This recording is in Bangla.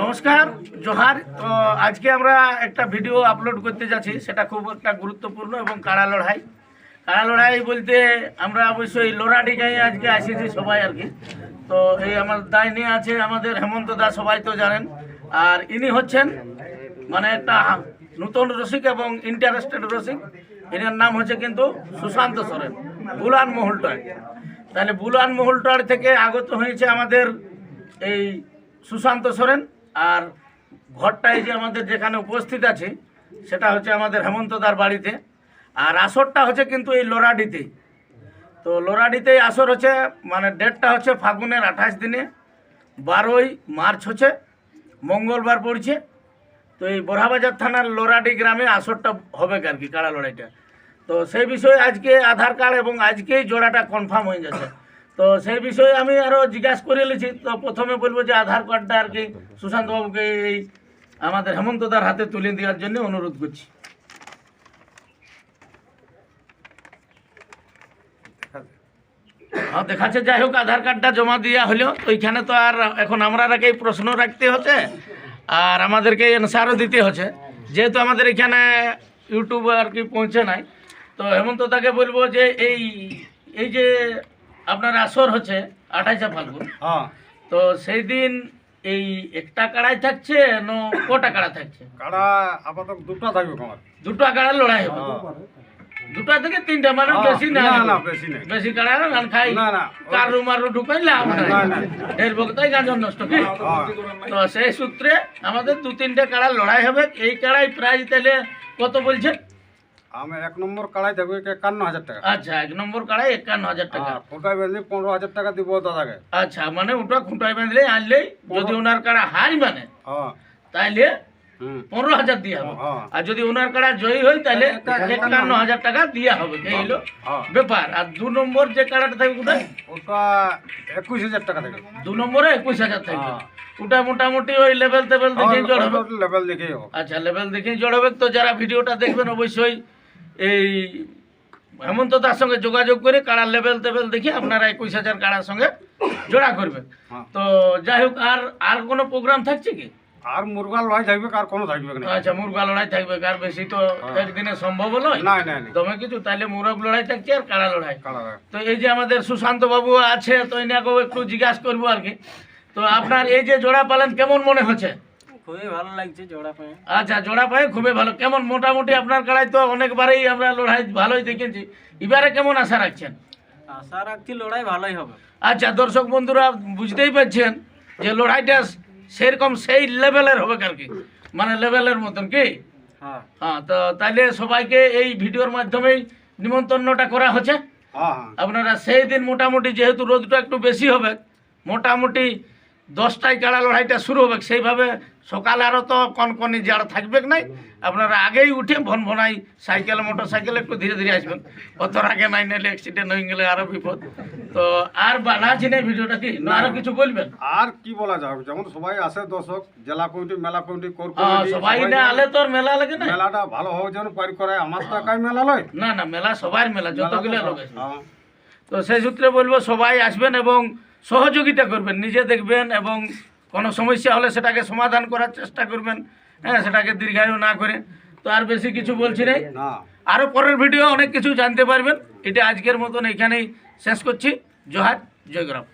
নমস্কার, জোহার। তো আজকে আমরা একটা ভিডিও আপলোড করতে যাচ্ছি, সেটা খুব একটা গুরুত্বপূর্ণ এবং কাড়া লড়াই। কাড়া লড়াই বলতে আমরা অবশ্যই লোরাডি গায়ে আজকে আসিছি সবাই আর কি। তো এই আমার দায় নিয়ে আছে, আমাদের হেমন্ত দা, সবাই তো জানেন। আর ইনি হচ্ছেন মানে একটা নূতন রসিক এবং ইন্টারেস্টেড রসিক। এনার নাম হচ্ছে কিন্তু সুশান্ত সোরেন, বুলান মহলটয়। তাহলে বুলান মহলটয় থেকে আগত হয়েছে আমাদের এই সুশান্ত সোরেন, আর ঘরটায় যে আমাদের যেখানে উপস্থিত আছে, সেটা হচ্ছে আমাদের হেমন্তদার বাড়িতে। আর আসরটা হচ্ছে কিন্তু এই লোরাডিতে। তো লোরাডিতেই আসর হচ্ছে মানে ডেটটা হচ্ছে ফাগুনের আঠাশ দিনে, বারোই মার্চ হচ্ছে, মঙ্গলবার পড়ছে। তো এই বোরহাবাজার থানার লোরাডি গ্রামে আসরটা হবে আর কি কাড়া লড়াইটা? তো সেই বিষয়ে আজকে আধার কার্ড এবং আজকেই জোড়াটা কনফার্ম হয়ে যাচ্ছে তো সেই বিষয়ে আমি আরও জিজ্ঞাসা করে নিয়েছি। তো প্রথমে বলব যে আধার কার্ডটা আর কি সুশান্ত বাবুকে এই আমাদের হেমন্তদার হাতে তুলে দেওয়ার জন্য অনুরোধ করছি। হ্যাঁ দেখাচ্ছে। যাই হোক, আধার কার্ডটা জমা দেওয়া হলো। তো ওইখানে তো আর এখন আমরা আর এই প্রশ্ন রাখতে হচ্ছে আর আমাদেরকে অ্যান্সারও দিতে হচ্ছে। যেহেতু আমাদের এখানে ইউটিউব আর কি পৌঁছে নাই তো হেমন্ত তাকে বলব যে এই এই যে আপনার আসর হচ্ছে আঠাইশে ফাল্গুন। হ্যাঁ। তো সেই দিন এই একটা কাড়াই থাকছে না কটা কাড়া থাকছে? কাড়া আপাতত দুটো থাকবে আমার। দুটো কাড়া লড়াই হবে। দুটা থেকে তিনটা মানে হ্যাঁ, বেশি না। বেশি কাড়া না খাই। না, না। কারু মারু ঢুকাইলে আমরা না, না। এর বক্তাই গাজন নষ্ট কি হ্যাঁ। তো সেই সূত্রে আমাদের দু তিনটে কাড়া লড়াই হবে। এই কাড়াই প্রাইজ তাহলে কত বলছেন? আমি এক নম্বর কাড়াই থাকবে একান্ন হাজার টাকা। আচ্ছা এক নম্বর কাড়াই একান্ন হাজার টাকা। আর ফোটাই বেঁধে পনেরো হাজার টাকা দিব দাদাকে। আচ্ছা মানে ওটা খুঁটাই বাঁধলে আনলেই যদি ওনার কাড়া হারি মানে হ্যাঁ। তাইলে পনেরো হাজার দিয়ে হবে। হ্যাঁ। আর যদি ওনার কাড়া জয়ী হয় তাহলে একান্ন হাজার। টাকা দিয়ে হবে এই হলো হ্যাঁ। ব্যাপার। আর দু নম্বর যে কাড়াটা থাকবে কোথায় ওটা একুশ হাজার টাকা থাকবে। দু নম্বরে একুশ হাজার থাকবে। হ্যাঁ। ওটা মোটামুটি ওই লেভেল টেবেল দেখে জড় হবে। লেভেল দেখেই হোক আচ্ছা লেভেল দেখে জড় হবে। তো যারা ভিডিওটা দেখবেন অবশ্যই এই হেমন্ত দার সঙ্গে যোগাযোগ করে কাড়ার লেভেল টেবেল দেখে আপনারা একুশ হাজার কাড়ার সঙ্গে জোড়া করবেন। হ্যাঁ। তো যাই হোক আর আর কোনো প্রোগ্রাম থাকছে কি? আর মুরগা লড়াই থাকবে আর কোনো থাকবে না। আচ্ছা মুরগা লড়াই থাকবে আর বেশি তো একদিনে সম্ভব হলো না না না দমে কিছু তাহলে মুরগ লড়াই থাকছে আর কাড়া লড়াই। তো এই যে আমাদের সুশান্ত বাবু আছে তো এনাকেও একটু জিজ্ঞাসা করব আর কি। তো আপনার এই যে জোড়া পালন কেমন মনে হচ্ছে? খুবই ভালো লাগছে জোড়া পেয়ে। আচ্ছা জোড়া পায়ে খুবই ভালো। কেমন মোটামুটি আপনার কাড়াই তো অনেকবারই আমরা লড়াই ভালোই দেখেছি। এবারে কেমন আশা রাখছেন? আশা রাখছি লড়াই ভালোই হবে। আচ্ছা দর্শক বন্ধুরা বুঝতেই পারছেন যে লড়াইটা সেরকম সেই লেভেলের হবে আর কি মানে লেভেলের মতন কি? হ্যাঁ। হ্যাঁ তো তাইলে সবাইকে এই ভিডিওর মাধ্যমেই নিমন্ত্রণটা করা হচ্ছে। হ্যাঁ হ্যাঁ। আপনারা সেই দিন মোটামুটি যেহেতু রোদটা একটু বেশি হবে মোটামুটি দশটায় কাড়া লড়াইটা শুরু হবে সেইভাবে সকালে আরও তো কনকনি যারা থাকবে নাই আপনারা আগেই উঠে ভন ভনাই সাইকেল মোটর সাইকেল একটু ধীরে ধীরে আসবেন। অত আগে নাই নাইলে অ্যাক্সিডেন্ট হয়ে গেলে আরও বিপদ। তো আর বানাচ্ছি না ভিডিওটা কি? না আরও কিছু বলবেন? আর কি বলা যাবে? যেমন সবাই আসে দর্শক জেলা কমিটি মেলা কমিটি কোর হ্যাঁ, সবাই না আলে তো আর মেলা লাগে না। মেলাটা ভালো হবে যেন পারি করে আমার তো একাই মেলা লয়। না না মেলা সবার মেলা যতগুলো লোক হ্যাঁ। তো সেই সূত্রে বলব সবাই আসবেন এবং সহযোগিতা করবেন নিজে দেখবেন এবং কোনো সমস্যা হলে সেটাকে সমাধান করার চেষ্টা করবেন হ্যাঁ সেটাকে দীর্ঘায়ু না করে। তো আর বেশি কিছু বলছি নাই। না। আরও পরের ভিডিও অনেক কিছু জানতে পারবেন। এটা আজকের মতন এখানেই শেষ করছি। জোহার জয়গ্রাম